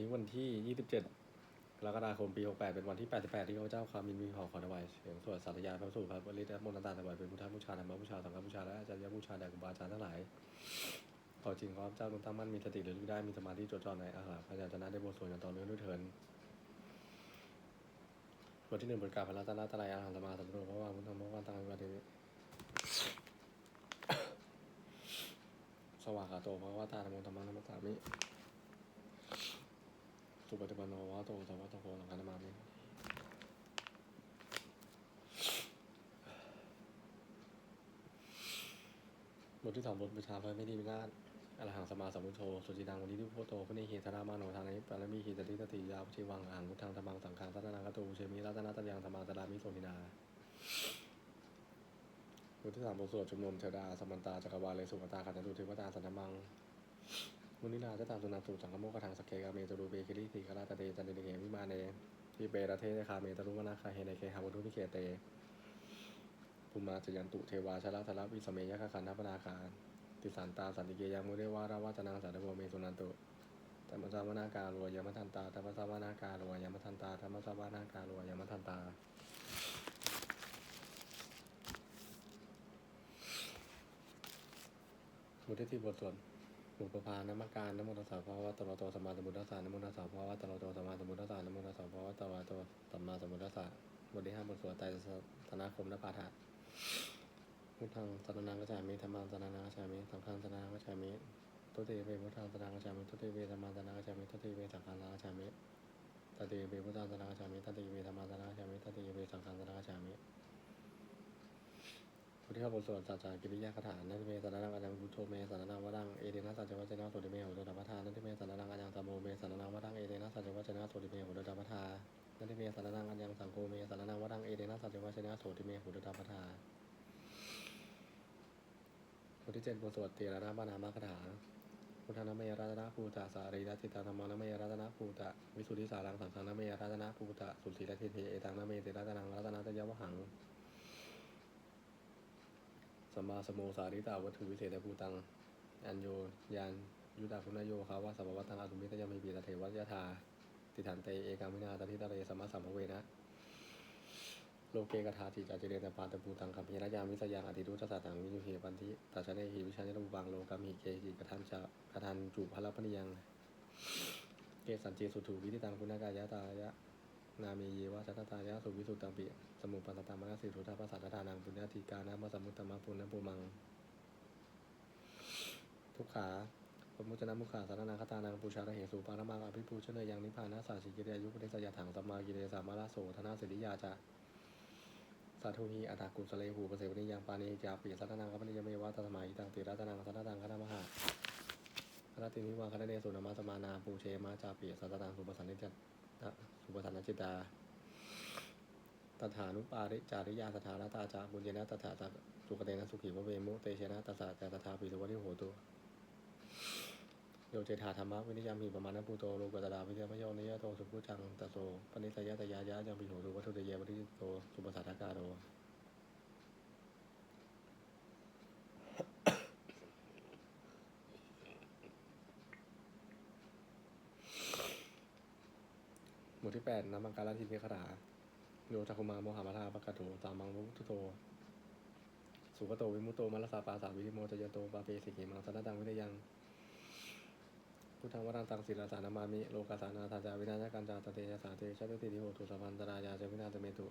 นี้วันที่ 27กรกฎาคมปี 68 เป็นวันที่ 88 ที่ข้าพเจ้าความินมีขอขอถวายเสียงสวดสัตยาพระสูตรพระบริตรมนต์ต่างๆถวายเป็นพุทธบูชาธรรมบูชาสังฆบูชาและอาจารย์บูชาแด่ครูบาอาจารย์ทั้งหลายขอจริงขอพระเจ้าจงตั้งมั่นมีสติระลึกได้มีสมาธิจดจ่อในอาหารพระอาจารย์ชนะได้บทสวดอย่างต่อเนื่องด้วยเถินบทที่หนึ่งบทกาพระรัตนตรัยอาหารสมาสัมพุทโธพระว่าพุทธมะวันตังวิวัติวิสวากขาโตพระว่าตาธรรมธรรมังนัมสสามิ สุปฏิปันโนวะโตสัมมาสัมโพสังฆนามามิบทที่สองบทประชาเพระไม่ดีวินาศอรหังสมาสัมพุทโธสุจิตังวันนี้ที่พุทโธพระนิเหตรามาโนทานิปารมีหิตติตติยาวชิวังอ่างพุทธังธรรมังสังฆังสัตนังกตูเชมิรัตนาตัญญังธรรมังสดามิโสมินาบทที่สามบทสวดชุมนุมเทวดาสมันตาจักรวาลเลสุกตาขันตุเทวตาสันธมัง มุนินาจะตามสุนันตุสังฆโมกขังสกเกกาเมตรูเบคิริติคาราตเตจันติเกวิมาเนทิเปรเทเทคาเมตรุวนาคาเฮเนเคหาวุทุนิเคเตภูมาจยันตุเทวาชลาธลวิสเมยคขันธปนาคารติสันตาสันติเกยามุเรวาราวาจนังสันตโวเมสุนันตุธรรมสาวนาการวยามทันตาธรรมสาวนาการวยามทันตาธรรมสาวนาการวยามทันตาบทที่สี่บทสวด บุปภานมการนโมตัสสะภะวะตอะระโตสัมมาสัมพุทธัสสะนโมตัสสะภะวะตอะระโตสัมมาสัมพุทธัสสะนโมตัสสะภะวะตอะระโตสัมมาสัมพุทธัสสะบทที่ห้าบทสวดไตรสนาคมนปาฐะพุทธังสรนังกัจฉามิธรรมังสรนังกัจฉามิสังฆังสรนังกัจฉามิทุติเวพุทธังสรนังกัจฉามิทุติเวธรรมังสรนังกัจฉามิทุติเวสังฆังสรนังกัจฉามิตติเวพุทธังสรนังกัจฉามิตติเวธรรมังสรนังกัจฉามิตติเวสังฆังสรนังกัจฉามิ พุทธิบทสวดสัจจากิริยาคาถานันเมสารนังอาจารย์พุทโธเมสารนังวะรังเอเดนะสัจวัจนะโสติเมโหตุตปทานันทิเมสารนังอาจารย์สมโมเมสารนังวะรังเอเดนะสัจวัจนะโสติเมโหตุตปทานันทิเมสารนังอาจารย์สังโฆเมสารนังวะรังเอเดนะสัจวัจนะโสติเมโหตุตปทาบทที่เจ็ดบทสวดเตระนาบานามาคาถาพุทธนามยรัตนภูตะสารีรัติตาธรรมนามยรัตนภูตะวิสุทธิสารังสังฆนามยรัตนภูตะสุสีรัติเทเอตังนามยเตรัตนังรัตนตยวหัง สัมมาสมโมสาริตาวัตถุวิเศษภูตัง อัญโยยานยุตาคุณโยคาว่าสัมวัตังอาตุมิตยามีปีตเทวัตยธาติฐานเตเอกามินาตทิตะเรสัมมาสัมภเวนะโลเกกถาติจาเจเรตปาตภูตังคัมภีรยามิสยังอธิรุตสาตังวิยุเหปันทิตัชเนหิวิชัยนรูปังโลกามิเกหิกทันชากทันจุพลปนิยัง เกสันเจสุถุวิธิตังคุณากายะตายะ นามีเยวะชัตตายะสุวิสุตตังปิสมุปัสสตามนสิรุธาภาษาทานังปุญญาติกานะมัสมุตตมะปุณณปุมัง ทุกขาปมุจนะมุขาสารนังคตานังปูชาระเหสุปาระมังอภิปูชเนยยังนิพพานาสาชิกิริยายุปเดสยถังสัมมากิเลสามาลาโสธนาสิริยาจะสาธุหีอัตถกุสเลหูปเสวนิยังปานิจาปิสัตนังกัปนิยเมวะตัสมาหิตังติรัตนังสัตตังคณมหาคณตินิวาคณะเนสุนามาสมานาปูเชมาจาปิสัตตังสุปสันนิจต สุปทานนจิตาตถานุปาริจาริยาสถานะตาจาบุญเยนะตถาตาสุขเตนะสุขีวเวมุเตเชนะตัสสะแตตถาปิสุวัติโหตุโยเจธาธรรมะวินิยามีประมาณนภูโตโลกัตตาวิเทมโยนิยะโตสุขุจังตะโสปนิสยะตยายะยังปิโหตุวัตถุเตเยวริโตสุปสัทธกาโร หมวดที่แปดนามังการทิเนคาถาโยจักคุมาโมหะมาทาปะกะโตสามังมุทุโต สุขโตวิมุตโตมัลสาปาสาวิธิโมจยโตปาเปสิกิมังสันตังวิทยังพุทธังวรังตังศิลาสานามามิโลกาสานาทาจาวินาศกันจาตเตยสาเตชะตติทิโหตุสัพพันตรายาเจวินาตเมตุ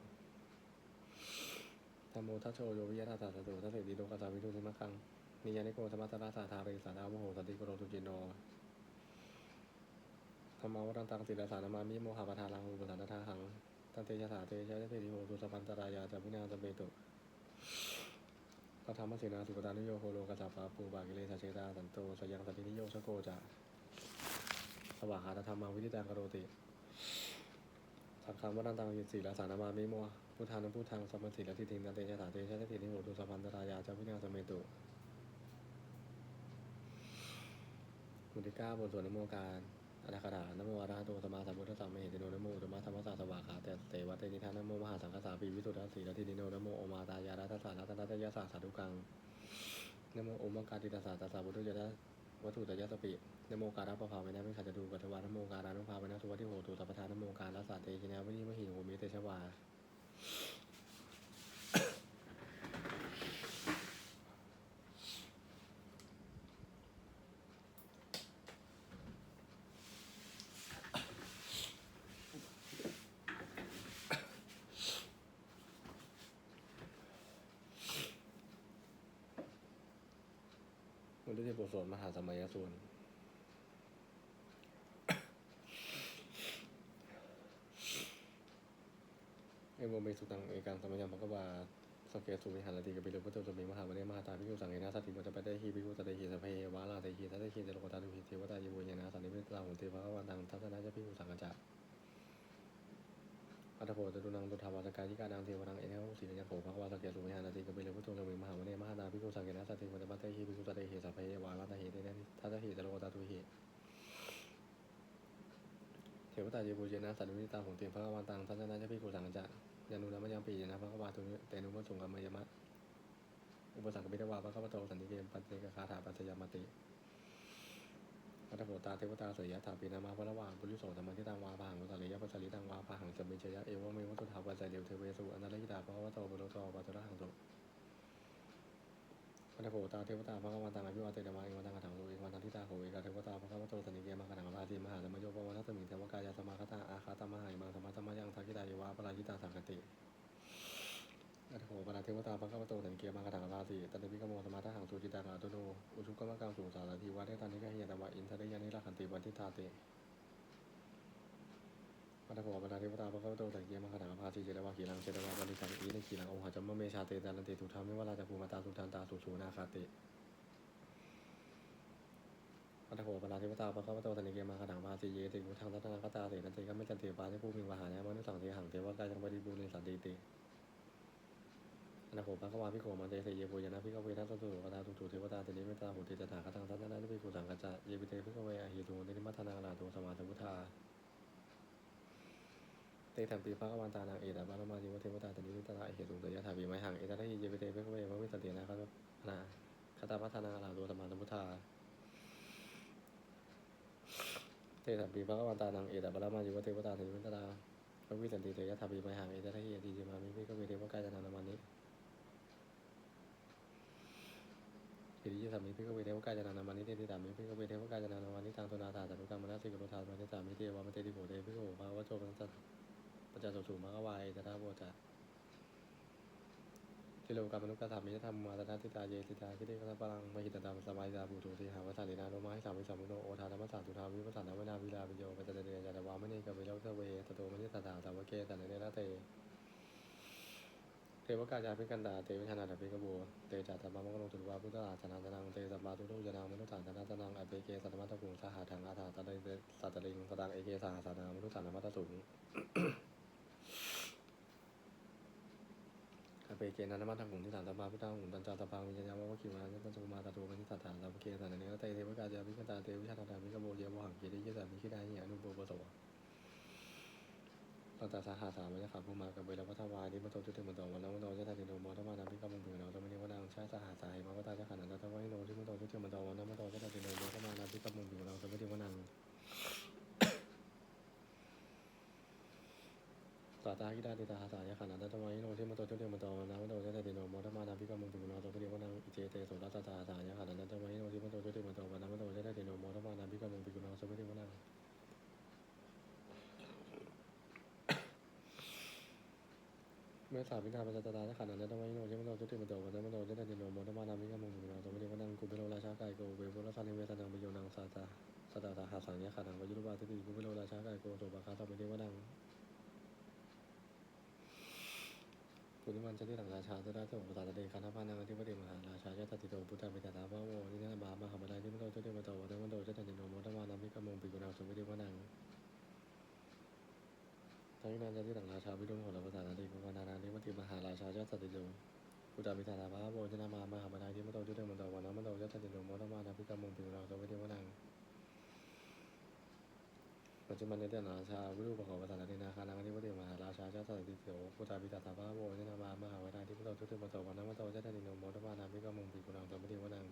ธรรมโมทัชโชโยวิยะทัสสะตุทัสสิติโลกาสาวิทุติมังคังนิยานิโกธรรมตราสาธาเรสาธาวโหสติโกโรตุจินโน ธรรมวรังตังศิลาสานามามิโมหะปทาลังอุปสานทาหังตันเตยะถาเตชะเตติโหตุสัพันตรายาจาวินาตเมตุพระธรรมเสนาสุปตานุโยโคโลกัสสะปาปูบากิเลสเชตาสันโตสยังสันตินิโยชโกจาสวากาธรรมวิธิตังกโรติสังฆังวรันตังยิสีลาสานามามิโมพุทธานุพุทธังสัมมันสีลทิทิงตันเตชะถาเตชะเตตินิโหตุสัพพันตรายาจาวินาตเมตุหมุติก้าบทสวดนโมการ อนาคาถานโมอาราโตสมาสัมพุทธัสสะเหติโนนโมอุตตมะธรรมสสะสวากขาแต่เตวะเตนิทานโมมหาสังฆสาปีวิสุทธิสีลทิติโนนโมโอมาตายารัตสสะรัตนตยะสะสาธุกังนโมโอมังกาติตาสาตาสาบุตุยะวัตถุตยะสปินโมการะปภาวนะเป็นขัจดูปัทวานโมการานุภาวนะสุวัติโหตุสัพพทานโมการัสสะเตชินะวินิมหิโหมิเตชวา มุนิติปุโสนมหาสมัยสูนเอโมเมสุตังเอกังสมัยยังพระกวาสเกสุวิหารติกับิลพุทธสมิงมหาวันเนมหาตาพิกุสังเกนาสติมุตตะไปะเตหิพิกุตะเตหิสัพเพวาลาเตหิทัตเตหิเจโลกตาตุหิเทวตาเยโวเยนะสันนิพิตาหุเทภะวันตังทัศนะจะพิกุสังกัจจะ อัตโพตตุนังตุถาวาสกายิกานังเทวนังเอเนหุสียันโภภะวาสเกสุวิหารติกบิลพุทธสมิมหาวเนมหาตาพิกุสังเกนาสัตติมุตตะปะเตหิพิกุตเตหิสัพเพวาลาเตหิเตนะทัตเหิเจโลกตาตุเหิเทวตาเยบูเจนะสัตวิตาของเตียงพระกวาตังทัศนะเจ้าพี่กุสังกัจจะยานุนามยังปีนะพระกวาตุเตนุมัสุงกรรมยมะอุปสังกปิตวาพระกวาโตสันติเกมปัจเจกคาถาปัจจยามติ วัฏโภตาเทวตาสยถาปีนามาพระวาบุริโสธรรมทิตังวาพาหังกุสลิยปัสสลิตังวาพาหังสมิจยะเอวเมวัตุถาปัจจเดวเทเวสุอนันตยิตาพระวาโตบุโรโตปัจจระหังสุวัฏโภตาเทวตาพระกวาตังอภิวาเตนะมาเอวันตังกถังสุเอวันตังทิตาโหเอกาเทวตาพระกวาโตสันติเกมากถังอภาสีมหาธรรมโยปวัตสมิงเทวกายาสมาคตาอาคาตมหายมังธรรมะธรรมยังทักกิตาเยวะปรายิตาสังคติ อัตโหปนาเทวตาพระข้าพเจ้าสันเกียมังกถังราสีตันติพิกโมสมาทหังสุจิตาราตุโนอุชุกกรรมกรรมสูสารทีวะเทตันนิกะเฮียตวะอินทะเดยานิรักขันติวันทิทาเตอัตโหปนาเทวตาพระข้าพเจ้าสันเกียมังกถังราสีเจตวะขีรังเจตวะบริสังอีในขีรังองค์หาจัมมะเมชาเตตันติทุธามิวราจภูมาตาสุทันตาสุสูนาคาเตอัตโหปนาเทวตาพระข้าพเจ้าสันเกียมังกถังราสีเยติกุทังทัตนาคตาเตนันติกัมเมจันติปาเทภูมิวหานะมนุสังเทหังเทวกายังบริบูรณ์ในสันติเต อนาโหปะกวาพิโกมาเตเสเยโบยนะพิกเวทัสสุกตาตุตุเทวตาเตนิเมตาหุติจตาคตังทัศนะนิพิกุสังกัจจะเยปิเตพิกเวอหิตุเตนิมัทนาลาโตสมาสมุทาเตถัมปีพระกวันตานางเอตบาลมาจิวเทวตาเตนิมิตาเอหิตุเตยะถาวิไมหังเอตระหิเยปิเตพิกเวมวิสตินะคตนาคตาพัฒนาลาโตสมาสมุทาเตถัมปีพระกวันตานางเอตบาลมาจิวเทวตาเตนิมิตาพระวิสันติเตยะถาวิไมหังเอตระหิเยติจิมามิพิกเวเทวกายจนานามานิ สิริยสามิพิกเวเทวกาจนานามานิเตติตามิพิกเวเทวกาจนานามานิตังตุนาตาจัตุกรรมนาสิกรุธาสมานิตามิเทวามเตติโกเตพิโกภาวะโจปัญจปัญจสุสุมะกวายตถาโวจะทิโลกรรมนุกธรรมมิธรรมมาตนาติตาเยติตาคิเดกัสปะลังมหิตตังสมัยตาบูโตุติหาวสาลินาโนมาให้สามิสามุโนโอทาธรรมสาตุทาวิปัสสนาเวนาวิลาวิโยปัจจเดเนจัตวามณีกเวโลเทเวตโตมณิตตาสาวเกตันเนนะเต เทวกาจาพิกันดาเตวิชนาดาภิกโบเตจัตตมะมะกะโลตุวาพุทธาสนาตนังเตสัมมาตุโตจนังมนุษย์ฐานตนังอเปเกสัตมัตตกุงสหาทังอาถาตะเลสัตตลิงสตังเอเกสหาสานามนุษย์ฐานมัตตสุงอเปเกนันมัตตกุงที่ฐานตมาพุทธังหุนตันจาตพังวิญญาณวะคิวานันตันสุมาตาตุมันิสัตถาสัพเกสันเนเตเทวกาจาพิกันดาเตวิชนาดาภิกโบเยวหังเกติเยสัมมิคิดาหิอนุโบปโส ตตาสาหาสามัญขับภูมากับเวลาพัทวานิมัตโตจุติมันโตวันละมันโตเจตาติโนโมทมานาพิกามุงพิโนตมณีวนาชาสหาสาหิมาวัตาจะขันนัตวะหิโนทิมันโตจุติมันโตวันละมันโตเจตาติโนโมทมานาพิกามุงพิโนตมณีวนังตาตาคิดาติตาหาสายขันนัตวะหิโนทิมันโตจุติมันโตวันละมันโตเจตาติโนโมทมานาพิกามุงพิโนตมณีวนังอิเจเตโสตตาสายขันนัตวะหิโนทิมันโตจุติมันโตวันละมันโตเจตาติโนโมทมานาพิกามุงพิโนตมณีวนัง เมื่อสาพินารปัจจตาถ้าขันนั้นต้องไว้โนเชมโนจุติมันโตวันนั้นมันโตเจตติโนโมทมานามิกามุงมุนาสมัยวันนังกุเบโลราชากายโกเวโบราชานิเวสนังปโยนังสาตาสตาตาหาสังยขันังวยุรุบาติติกุเบโลราชากายโกโสบาคาสมัยเดวนังปุริมันจะได้หลังราชาจะได้เจ้าของภาษาเดคันธพานังที่พระเดมหาราชาจะตัดติโตพุทธาเปิตาตาพระโมนี่นั่นบามาหาบันไดที่มันโตจุติมันโตวันนั้นมันโตเจตติโนโมทมานามิกามุงปิกุณาสมัยเดวนัง ทั้งนั้นจะที่หลังราชาวิรุณของเราภาษานาดีกุมานานานิมติมหาราชาเจ้าสัตติโยพุทธามิธานาภาโบชนะมามหาบันไดที่มโตจุดเดมันโตวันนั้นมโตเจ้าสัตติโยมอตมานาพิกามุงปิกุณาสวัสดิวนังปัจจุบันในเดือนราชาวิรุปของภาษานาดีนาคานังที่มติมหาราชาเจ้าสัตติโยพุทธามิธานาภาโบชนะมามหาบันไดที่มโตจุดเดมันโตวันนั้นมโตเจ้าสัตติโยมอตมานาพิกามุงปิกุณาสวัสดิวนัง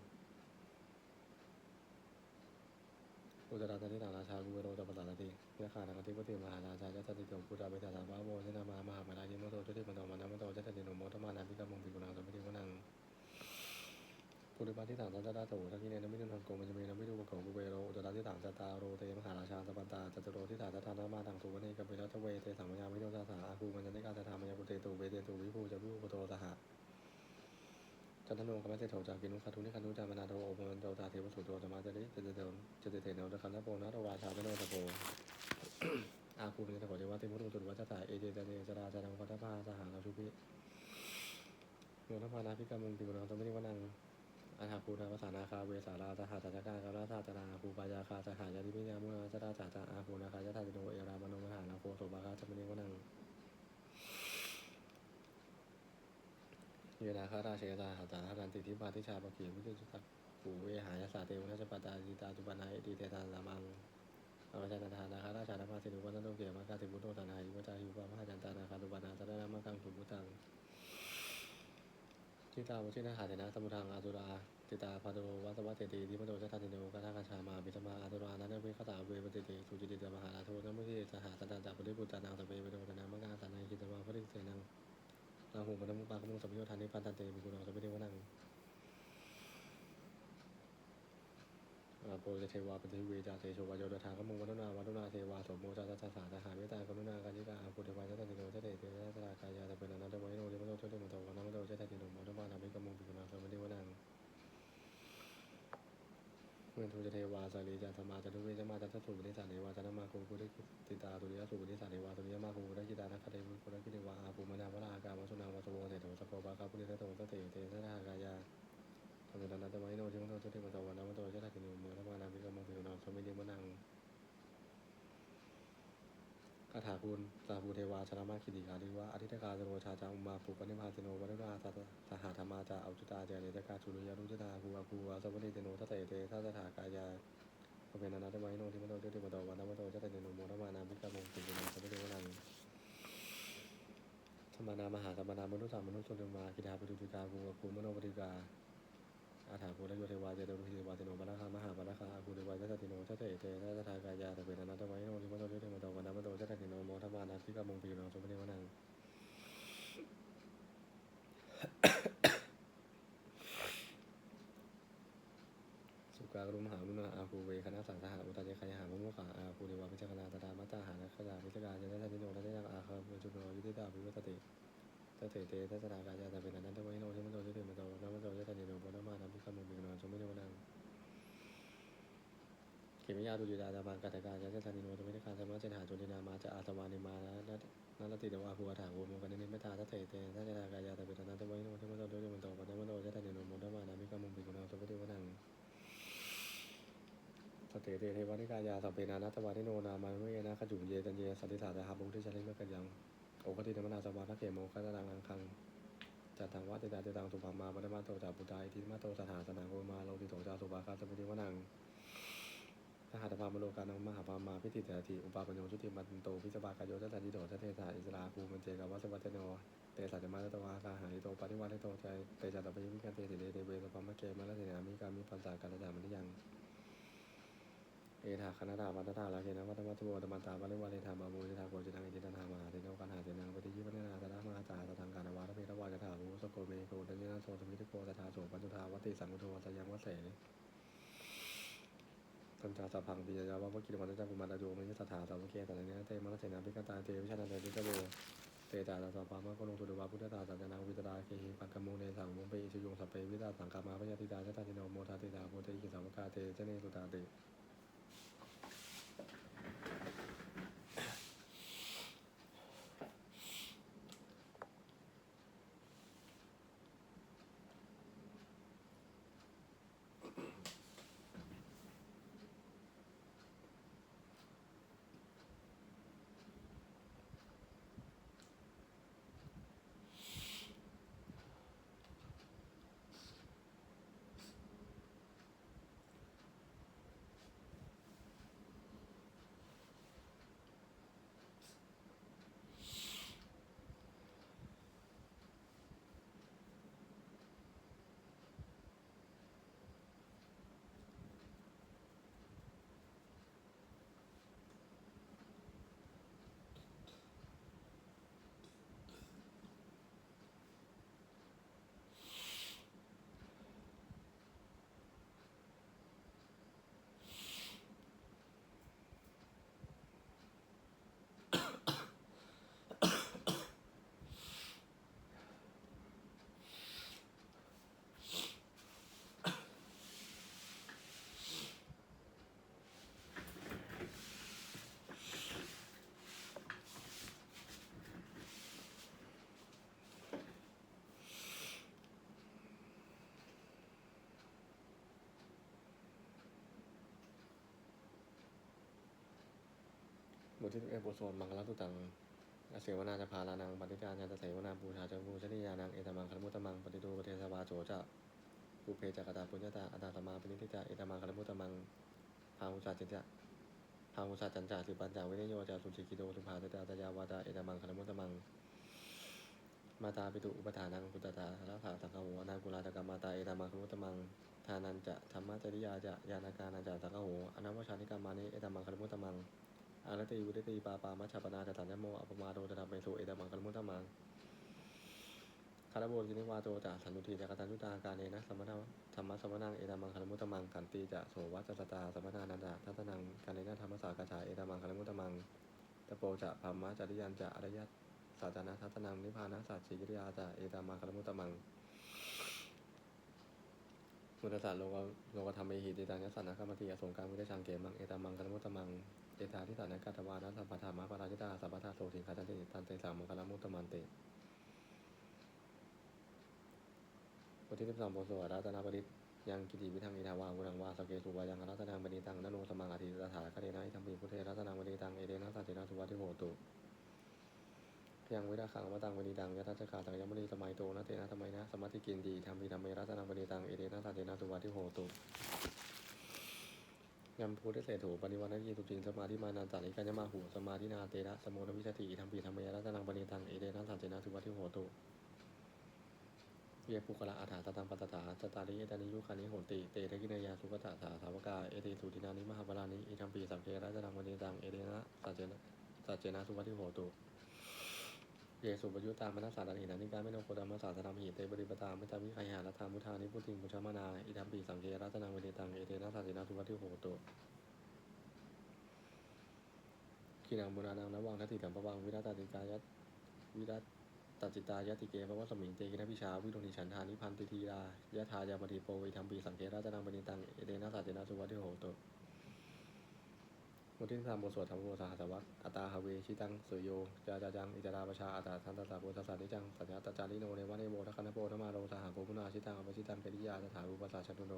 อุจจาระที่ต่างราชากุเบโรตปสารติเนื้อขานังทิปติมหาราชาเจตติโตพุทธาเบสสาวาโวเจนามามหามาลายิโมโตจุติมโตมานะมโตเจตติโนโมทมานาพิกามงปิกุณังสมิติวนังปุริปาที่ต่างสัจจตาโตทักกิเนนมิตุนังโกมันจะมีนมิตุปโกกุเบโรอุจจาระที่ต่างจตตาโรเตมหาราชาสปันตาจัตุโรที่ต่างจตานามาทางสุวรรณีกัมเบรัตเวเตสัมมยามิโนสาสาอาคูมันจะนิกาจธรรมยาปุเตตุเวเตตุวิภูจะวิภูปโตสหะจันทโนกรรมเจโถจากินุขัตุนิขันุจามนาโตโอมันโตตาเทวสุโตธรรมาจริเจเตเตนเจเตเตเนตคันทโปนาตวาชาเปโนตะโป อาคูมิตโถเทวะติมุตุตุวัจตาเอเจเตเนจราจานังพัทธาสหาราชุพิโยนทพานาพิกามุงปิกุณังสมิวนังอัฏฐคูนาภาษานาคาเวสาราสหจัจการกาลาสาจนาอาคูปายาคาสหายาติพิญามุนาจราจาจาอาคูนาคายะธาติโนเอรามโนมหานาโคโสบาคาจมินิวนังเยนาคาราเชตาหาตาหารันติทิปาทิชาปะเกียวิจุตักปูเวหายาสาเตวนัชปตาจิตาจุปนาเอติเตตาลามัง อวชาตานาคาราชานาภาสินุวันโตเกียมากาติบุโตตานายุวจายุปะพาจันตานาคาตุปนาตระนามังคังสุบุตังทิตาวชินาหาเถนะสมุทังอาตุราติตาพาโดวัสวัตเตติทิมโตชะตาติโนกะทากาชามาปิสมาอาตุรานันเวคตาเวปติเตสุจิติตมหาราโทนัมมุทิสหาสันตาจัปริปุตตานังสเปเวโตตนามังคังสันนังคิตวาภริเสนังลาหูมันมุปากมุสัมโยธานิปันตันเตมิกุณาสมิเทวนังอา โปเจเทวาปฏิเวจาเตโชวาโยดทากมุวัฒนาวัฒนาเทวาสมโมจาตสาสาทหาเวตากรุณากาญิกาอาภูเทวาเจตติโนจเตเตเจตรากายาตะเป็นอนันตวัยโนเทมโตเจเตมโตวันมโตเจตติโนโมทวานามิกมุปิกุณาสมิวนังเมื่อทูจเทวาสาลีจาธรรมาจตุเวจมาจัตถุปนิสาเนวาจันมาคุปุริติตาตุริยสุปนิสาเนวาตุริยมาคุปุริกิตานัคเทวุปุริกิเทวาอาภูมนาาถาคุณสาภูเทวาชนะมาคิดิกาดิวะอธิตกาสโรชาจาอุมาภูปนิพาสโนวัฏราสสหธรรมาจาอุจตาเจเนจกาสุริยารุจตาภูอาภูวาสวัสดิเตโนทัตเตเตทัตถากายาภเวนันตวัยโนทิมโตเจติมโตวันนมโตเจตติโนโมทวานามิกามงปิกุณาสมิเทวนังธรรมนามหาธรรมนามนุสสามนุสุติมาคิดาปตุติกาภูอาภูมโนปฏิกา อาถาภูริโยเทวาเจโตรุหิเทวาติโนบาลคามหาบาลคาอาภูเทวาเจตติโนเจตเตเตทัตถากายาตะเวนันตวัยโนทิมโตเจติมโตวันมโตเจตติโนโมทวานามิกามงปิกุณาสมิเทวนังสุกากรุมหาวุนาอาภูเวคณะสังสหอุตเจคายหามมุขาอาภูเดวาพิจารณาตตามัตตาหานะขยาพิจารณาเจตติโนทัตยังอาคาเวจุโนยุติตาวิวัตติตเตเตทัสนากายาตะเป็นอนันตวิโนทิมโตจิติมโตนัมโตเจตติโนปนมานัมพิขมุมิโนสมิโนนัง เขมิยาตุจิตาตามังกัตกาเจตติโนสมิติการสมาเจนหาจุตินามาจะอาสวานิมานะนันติเดวาภูถาภูมุกันนิมิตาทัตเตเตทัสนากายาตเป็นอนันตวิโนทิมโตจิติมโตปนมาโตเจตติโนโมทมานัมพิขมุมิโนสมิติวนังสเตเตเทวานิกายาสัพเพนานัตวานิโนนามาเวนะขจุมเยตันเยสัตติสาตหาบุทิชลิมกันยังโอคติธรรมนาสวาทัเขโมคัตตังลังคังจัตตังวัตติตาเตตังสุภามาปฏิมาโตจาปุตาอิทิมาโตสถาสนาโกมาโลติโตจาสุภาคาสมิติวนัง หารพามโลกานังมหาพามาพิติเตติอุปาปัญโยชุติมันโตพิจบากายโยจัตติโตทัตเทสาอิสราภูมันเจกวัสวัตโนเตสัจมาตวาคาหาริโตปฏิวัติโตใจเตจัตตปยิมิกันเตติเดเตเวสปามะเกมาลเสนามิกามิปันสาการจามันยังเอธาคณะดาวัตถาลาเคนะวัตมัตโวตมันตาบาลิวาเลธามาบูจิตาโกจิตังอิจิตันหามาเตโนกันหาเตนังปฏิยิปเนาตระมาตาตทังกานวาทเพทวากถาภูสโกเมโกตัญญนาโสสมิติโกตถาโสปัญจุทาวัติสังกุโทวัตยังวเส ตัมจาสัพพังปิยยาวะวกิรวันจักกุมารโยมิสถาสาวเกตันเนเตมรเสนาพิกตาเตวิชานันเตติตโวเตจาราสัพพามะโกลงสุดวาพุทธตาสัจนังวิตราเคหิปักกโมเนสังมุปเปอิชยุงสัพเพวิตาสังกามาพยาติตาชตานิโนโมทาติตาโพธิกิสาวกาเตเจเนสุตาติ บทที่สิบเอ็บทสวดมังคลตุตังอเสวนาจะพาลานังปฏิการยานตเสวนาบูชาจังบูชนียานังเอตมังคลมุตมังปฏิดูปฏิสวาโจจะปุเพจักตาปุญญาตาอัตตาสมาปณิทิจาเอตมังคลมุตมังพาหุชาจิตจะพาหุชาจันจาสิปัญจาวิเนโยจาสุจิกิโดสุภาตตาตยาวาตาเอตมังคลมุตมังมาตาปิตุอุปทานังพุทธตาสารภาสังฆโหอนากุลาตกรรมมาตาเอตมังคุตมังทานันจะธรรมะจริยาจะยานาการนันจะสังฆโหอนามวชานิกรรมานิเอตมังคลมุตมัง อารติวุติปาปามัชฌปนาจตัญญโมอปมาโดจะทำเมสุเอตมังคลมุตมังคารโบจินิวาโตจะสันตุทีจักตันตุตาการเนนะสมณะธรรมะสมนังเอตมังคลมุตมังขันติจะโสวัจจตาสมนานันจะทัตนังการเนนะธรรมสากาชาเอตมังคลมุตมังตะโปจะพัมมะจริยันจะอริยศาสนาทัตนังนิพพานะสัจจิกิริยาจะเอตามาคารมุตตมัง มุตตโลกโลกธรรมเอหิติตานัสสนากรรมติอสงการมุตชังเกมังเอตามังคารมุตตมังเอตาทิฏฐานักัตวานัสสัพพะธรรมะปาราจิตาสัพพะทาโสติขันติตันเตสามังคารมุตตมันเตบทที่สิบสองบทสวดรัตนบดิษฐ์ยังกิติวิธังอิทาวาวุรังวาสเกสุวายังรัตนังบดีตังนโนสมังอธิตถาคเนนะอิทัมปีพุทเทรัตนังบดีตังเอเดนะสัจเจนะสุวัติโหตุ ยังวิราขังวตังวนีดังยะทัชกาตังยมณีสมัยโตนะเตนะสมัยนะสมัติกินดีธรรมพีธรรมรัตนังวนีตังเอเดนะสัจเจนะสุวัติโหตุยำพูดได้เสถูปฏิวันนีตุจินสมาธิมานันจาริกัญญมาหูสมาธินาเตระสมโมนวิชติธรรมปีธรรมเมรัตนังวนีตังเอเดนะสัจเจนะสุวัติโหตุเยปุกละอาถาตตังปัตตาจตาริเอตานิยุคานิโหติเตระกินยาสุกตาสาสาวกาเอเตสุตินานิมหาบาลานิอิธรรมปีสัมเพรัตนังวนีตังเอเดนะสัจเจนะสัจเจนะสุวัติโหตุ เยสุปยุตตามนัสสารานินานิการไม่นโคตามสาสนามหิเตบริปตาไม่จามิขยหารัธามุทานิพุทธิมุชมานาอิทัมปีสังเกรัตนังเวเนตังเอเตนะสัจจินาสุวัติโหตุกินังบุรานังนวังทัติกัมปวังวิรัตติกายะวิรัตตจิตายะติเกภวะสมิงเตกินพิชาวิรุณิฉันทานิพันติทีรายะทายาปฏิโปวิทัมปีสังเกรัตนังเวเตังเอเตนะสัจจินาสุวัติโหตุ บทที่สามบทสวดธรรมโมสหสวัสอัตตาฮาเวชิตังสุโยจาจาจัง อิจาราประชาอัตตาทันตสาโพสสานิจัง สัญญาตจาริโนเนวะเนโมทัคันโปธมาโรสหโภพุนาชิตังอภิชิตังเกริยาสถารูปสาชตุโน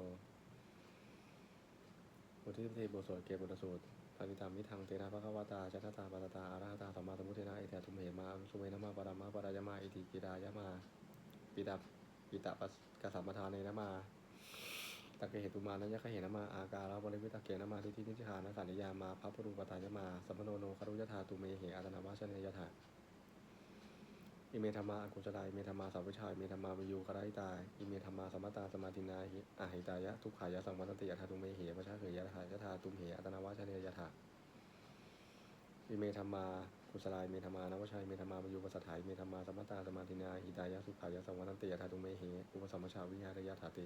บทที่สิบสี่บทสวดเกบุตรสูตรปฏิธรรมมิทังเตนะภะควตาจัตตาปัตตาอาราหตาสัมมาสัมพุทเทนะอิเททุมเหมาสุเวนะมาปรามะปรายมาอิติกิดายมา ปิตาปิตาปัสกสัมปทานเนนะมา ตะเกเหตุมานะยะคะเหนมาอาการะบริวิตะเกนมาทิฏฐินิจหานะสันนิยามาพระปรูปตายมาสัมมโนโนคารุยธาตุเมเหอาตนาวาชเนยถาอิเมธรรมาอกุศลายเมธรรมาสัพพชายเมธรรมาวิยูคารายตายอิเมธรรมาสมตาสมาธินาหิอาหิตายะทุกขายะสังวัตติยะธาตุเมเหปชาเขยยะถายะธาตุมเหอาตนาวาชเนยถาอิเมธรรมากุศลายเมธรรมานวชัยเมธรรมาวิยูปสัทธายเมธรรมาสมตาสมาธินาหิตายะสุขายะสังวัตติยะธาตุเมเหอุปสัมมชาวิหารยะถาติ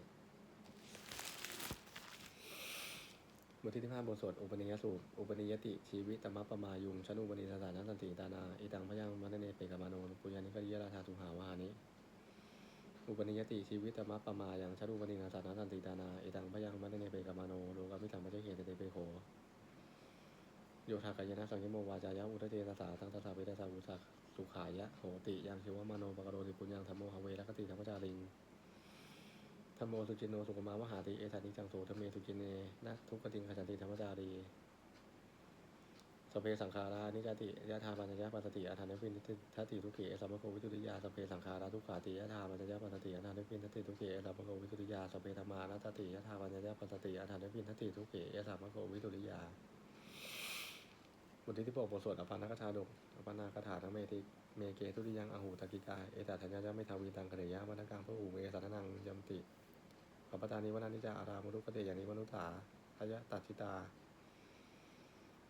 บทที่ห้าบทสวดอุปนิยสูตร อุปนิยติชีวิตตมะปมายุงชนุปนิสสานัสันติตานาอิตังพยังมันเนเปกมาโนปุญญานิกริยราชาสุหาวานิอุปนิยติชีวิตตมะปมายังชนุปนิสสานัสันติตานาอิตังพยังมันเนเปกมาโนโลกามิสัมปะเจเขตเตเปโขโยธากายนะสังยโมวาจายะอุทเทตสาตังตสาเวทสาวุสักสุขายะโหติยังชิวมโนปกโรติปุญญังธรรมโมหเวรคติธรรมจาริง ธรรมโมสุจินโนสุขมามหาติเอสานิจังโสธรรมเมสุจินเนนะทุกขติงขจันติธรรมจารีสเพสังขารานิจติยะธาปัญญาปัสสติอาถานพินทัตติทุกเกสัมภโควิตุริยาสเพสังขาราทุกขาติยะธาปัญญาปัสสติอาถานพินทัตติทุกเกสัมภโควิตุริยาสเพธรรมานัตติยะธาปัญญาปัสสติอาถานพินทัตติทุกเกสัมภโควิตุริยาบทที่ที่บอกบทสวดอปันนกถาดกอปันนาคถาทั้งเมติเมเกตุติยังอหูตกิกาเอตทัญญาไม่ทาวีตังกเรยะวัฒกังพระอูเมสัทนังยมติ ขอปตานิวนานิจาอารามรุกเตยานิมนุตาอายะตัดชิตา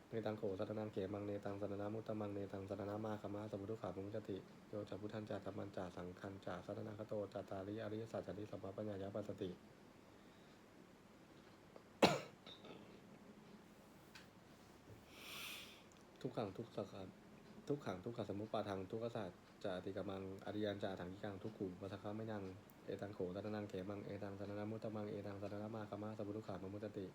เนตังโขสัตนังเขมังเนตังสัตนามุตตมังเนตังสัตนามาคมาสมุทุขามุจติโยจัพุทธันจาธรรมันจาสังคันจาสัตนาคโตจาตาริอริยสัจจาริสัมมาปัญญายาปัสสติทุกขังทุกสักขัง ทุกขังทุกขสมุปปาทังทุกขศาสตร์จาติกมังอริยันจาถังกิกังทุกขู่ปัสสะคะไม่นังเอตังโขตัตนังเขมังเอตังสันนามุตตมังเอตังสันนามาคามาสัพพุทุขามมุตติ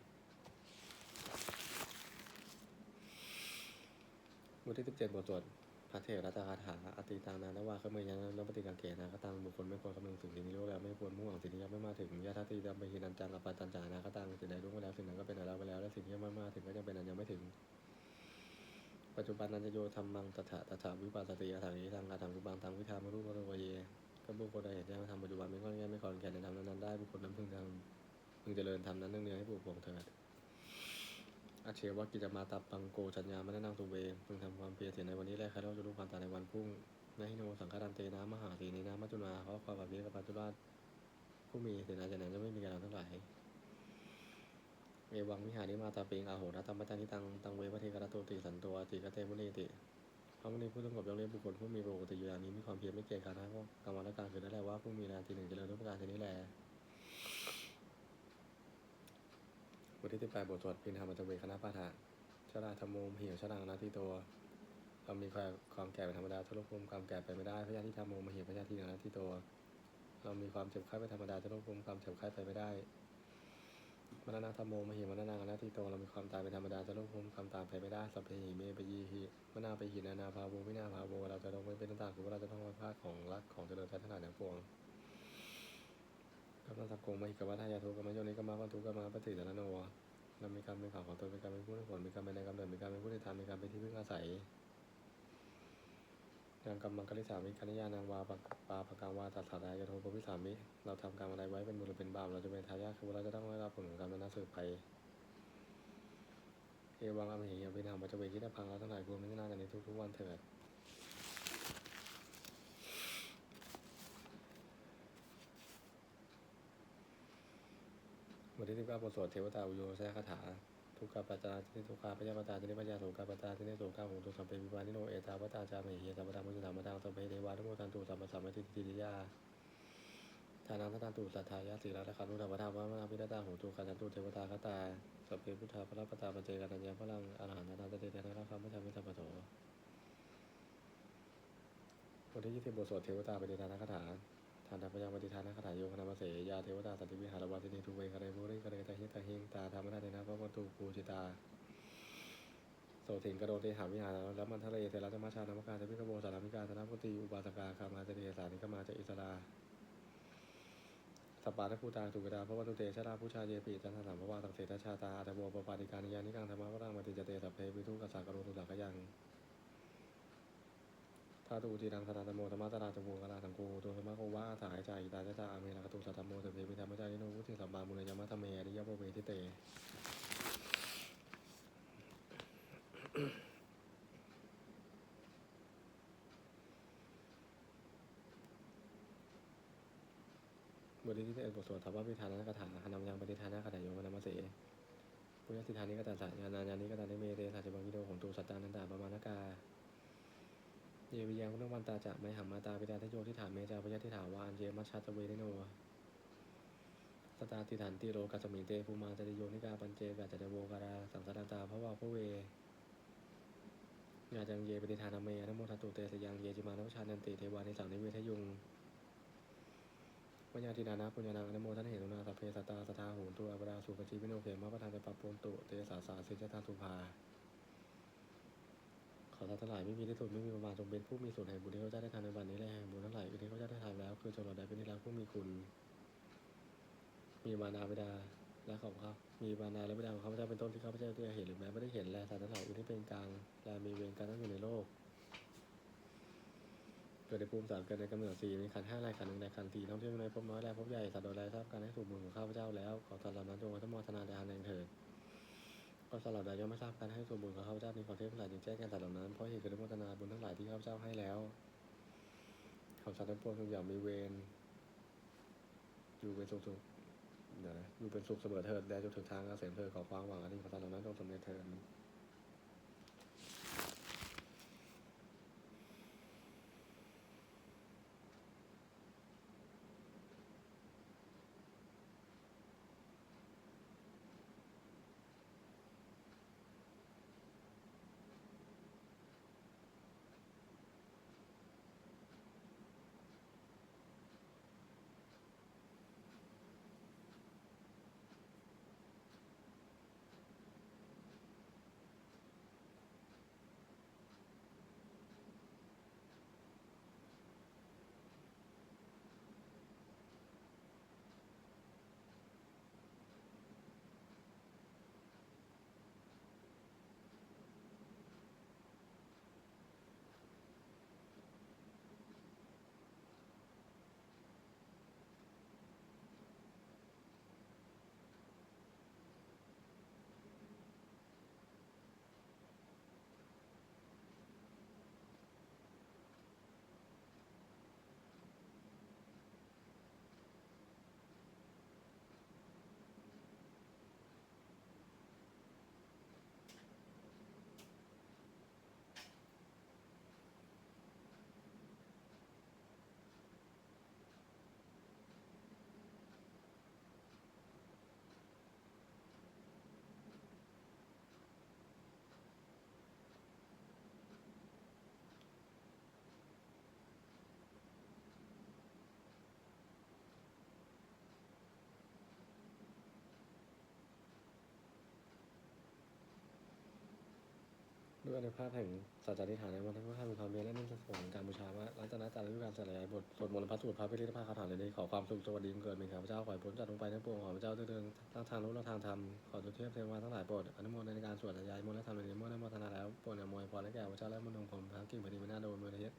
บทที่สิบเจ็ดบทสวดพระเถรรัตคาถาอติตังนานวาขเมยันนปฏิกังเกนาคตังบุคคลไม่ควรคำนึงถึงสิ่งนี้รู้แล้วไม่ควรมุ่งหวังสิ่งนี้ยังไม่มาถึงยะทัตติดัมไปหินันจังอปัตตันจานาคตังสิ่งใดรู้ไปแล้วสิ่งนั้นก็เป็นอะไรไปแล้วและสิ่งที่ยังไม่มาถึงก็ยังเป็นอันยังไม่ถึง ปัจจุบันนันจะโยธรรมังตถาตถาวิปัสสติอาถาริทางอาถางกุบังทางวิธามรูปโรวเยก็บุคคลใดเห็นแจ้งว่าทำปัจจุบันไม่ค่อนแก่ไม่ค่อนแก่ในธรรมนั้นได้บุคคลนั้นพึงทำพึงเจริญธรรมนั้นเนื่องเนืองให้ปลูกปลงเถิดอาเชวะกิจมาตาปังโกชัญญาไม่ได้นั่งตุเวพึงทำความเพียรเสียในวันนี้และใครเล่าจะรู้ความตายในวันพรุ่งนหิโนสังฆดันเตนะมหาสีนีนะมัจจุนาเพราะความแบบนี้กับปัจจุบันผู้มีเสนาจะนั้นจะไม่มีการทั้งหลาย เอวังวิหาริมาตาปิงอาโหรธรรมจานิตังตังเวปเทกรตุติสันตัวติกเตมุนีติพระมุนีผู้สงบยกเว้นบุคคลผู้มีปกติอยู่อย่างนี้มีความเพียรไม่เกียจคร้านก็กรรมและการคือได้แลว่าผู้มีนาทีหนึ่งเจริญทุกประการชนิดแลบทที่สิบแปดบทสวดพินธรรมจเวคณะปาฐะชราธรรมโมเหี่ยวชรังนาทีตัวเรามีความความแก่เป็นธรรมดาทุกภูมิความแก่ไปไม่ได้พระญาติธรรมโมเหี่ยวพระญาติหนึ่งนาทีตัวเรามีความเจ็บไข้เป็นธรรมดาทุกภูมิความเจ็บไข้ไปไม่ได้ มรณะธรรมโมมหิมรณะนาทิโตเรามีความตายเป็นธรรมดาจะลงภูมิความตายไปไม่ได้สัพเพหิเมปยีหิมนาไปหินานาภาโววินาภาโวเราจะต้องไม่เป็นต่างๆคือว่าเราจะต้องมาพลาดของรักของเจริญใจทั้งหลายทั้งปวงกำลังสักกงมาหิกวัฏายาทุกรรมโยนิกรรมวันทุกรรมปฏิสารโนเรามีการเป็นข่าวของตนมีการเป็นผู้ให้ผลมีการเป็นในกำเนิดมีการเป็นผู้ที่ทำมีการเป็นที่พึ่งอาศัย นางกรรมังกริสามิกัญญานางวาปปาปกังวาตัดสาดายโทปวิสามิ เราทำกรรมอะไรไว้เป็นบุญหรือเป็นบาป เราจะเป็นทายาทคือเราจะต้องได้รับผลของกรรมนั้นสืบไป เอวังอมหิยพิธามปัจเจเวคิดพังเราทั้งหลายควรพิจารณากันในทุกๆวันเถิดบทที่สิบเก้าบทสวดเทวตาอุโยแสคาถา ทุกขปัจจาทิทุกขาปัจจปตาทินิปัญญาโสกาปัจจาทินิโสกาหงตุสัมเปวิวานิโนเอตาวัตาจามิเฮสัมปทามุสสัมปทางสัมเปเทวานุโมทันตุสัมปสัมปติติติยาทานังทตตุสัทธายาสีราคานุธรรมธรรมะมนาพิรตาหูตุกัจันตุเทวตาคตาสัพเพพุทธาพระปตาปัจเจกัญญาพลังอรหันตนาตเตเตนะราคาไม่ทำไม่ทำปะโถบทที่ยี่สิบบทสวดเทวตาปฏิทานคาถา ทานธรรมยังปฏิทานคาถาโยคณามเสยาเทวตาสันติวิหารวาสินีทุเวคะเรบุริคะเรตะหิตะหิงตาธรรมนาเตนะพระวันตุปูจิตาโสถิงกระโดเตหาวิหารแล้วมันทะเลเทระธรรมชาตินามการเทพิกโบสารามิกาธนพุติอุบาสกาคามาเจริยสานิกมาจะอิสราสปปาทภูตาสุกดาพระวัตุเตชะราผู้ชาเยปิจันทสัมภวาตังเสตชาตาอัตโวปปาติการนิยานิกังธรรมะวรังมติจเตสัพเพวิทุกัสสะกโรตุสักยัง ทาตุจีดังสนาตโมธรรมะตราตโมกราสังโกตัวธรรมะโกวะถ่ายใจตาจตาอเมรกตุสัตตโมเสเพิธรรมจาริโนวุติสัมบามุนยมะธเมริยะโพเวทิเตบทที่ที่เป็นบทสวดธรรมวิธานคาถาหนำยังปฏิทานคาถาโยมนามเสปุญญสิทธานิกตาสายานาญานิกตานิเมเตสัจบังกิโดของตูสัตตานันตาประมาณกา เยวิยังพุทธวันตาจะไม่หัมมาตาปิตาทโยที่ฐานเมจาพยาทิฐาวานเยมัชชาตเวเนโนสตาติฐานติโรกัสมิงเตภูมาจติโยนิกาปัญเจกาจเดโวการาสังสารตาพระวาพระเวยาจังเยปฏิทานเมนโมทัตุเตสยังเยจิมานวชานันติเทวานิสังนิเวทยุงปัญญาธิดานะปุญญานังอนโมทันเหตุนาสัพเพสตาสทาหนตุอปราสุปจีวิโนเขมะประธานจะปรับปนตุเตสาสาสิจตาสุภา อท่านทั้งหลายไม่มีที่สุดไม่มีประมาณจงเป็นผู้มีส่วนแห่งบุญที่เขาจะได้ทำในวันนี้และแห่งบุญทั้งหลายอื่นที่เขาจะได้ทำแล้ว คือจงเราได้เป็นที่รักผู้มีคุณ มีมานาบิดาและของเขามีมานาและบิดาของเขาพเจ้าเป็นต้นที่เขาพเจ้าได้เห็นหรือแม้ไม่ได้เห็นและสารทั้งหลายอื่นที่เป็นกลางและมีเวรการตั้งอยู่ในโลกเกิดในภูมิสามเกิดในกำเนิดสี่มีขันห้าลายขันหนึ่งในขันสี่ท่องเที่ยวในภพน้อยและภพใหญ่สัตว์โดยไรทราบการให้ถูกบุญของข้าพเจ้าแล้วขอสัตว์เหล่านั้นจงไว้ทั้งมรธนาในทางแห่งเถิด ก็สัตว์เหล่าใดย่อมไม่ทราบการให้ส่วนบุญของข้าพเจ้ามีขอเทพหลายจึงแจ้งแก่สัตว์เหล่านั้นเพราะเหตุเกิดมรธนาบุญทั้งหลายที่ข้าพเจ้าให้แล้วเขาสัตว์ทั้งปวงทุกอย่างมีเวรอยู่เป็นสุขสุขเดี๋ยวนะอยู่เป็นสุขเสมอเถิดแลจนถึงทางเกษมเถิดขอความหวังอันนี้ขอสัตว์เหล่านั้นจงสำเร็จเถิด ด้วยในภาพแห่งสัจจธิฐานในวันที่พระข้ามีความเมียและนิ่งสงบการบูชาว่าหลังจากนั้นจากฤดูกาลสลายบทสวดมนต์พระสูตรพระพิริธภาคาถาเลยนี้ขอความสุขสวัสดีเกิดเป็นข้าพเจ้าขอให้พ้นจากลงไปทั้งปวงขอพระเจ้าเดินทางทางรู้และทางธรรมขอจุเทพเทวาทั้งหลายโปรดอนุโมทนาในการสวดยายมนต์และธรรมในนี้เมื่อได้มทนาแล้วโปรดอำนวยพรให้แก่พระเจ้าและมนุษย์ผมพระกิ่งพอดีไม่น่าโดนมือเทศ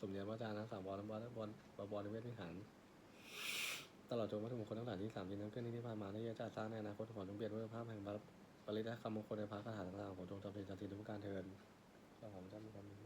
สมเด็จพระอาจารย์ทั้งสามวรและบวรและบวรบวรในเวทวิหารตลอดจนวัตถุมงคลทั้งหลายที่สามยินทั้งขึ้นที่ผ่านมาที่จะสร้างในอนาคตขอจงเปลี่ยนด้วยภาพแห่งบาร ปริตและคำมงคลในพระคาถาต่างๆของจงจำเป็นจำศีลทุกการเทินขอของจ้ามีความดี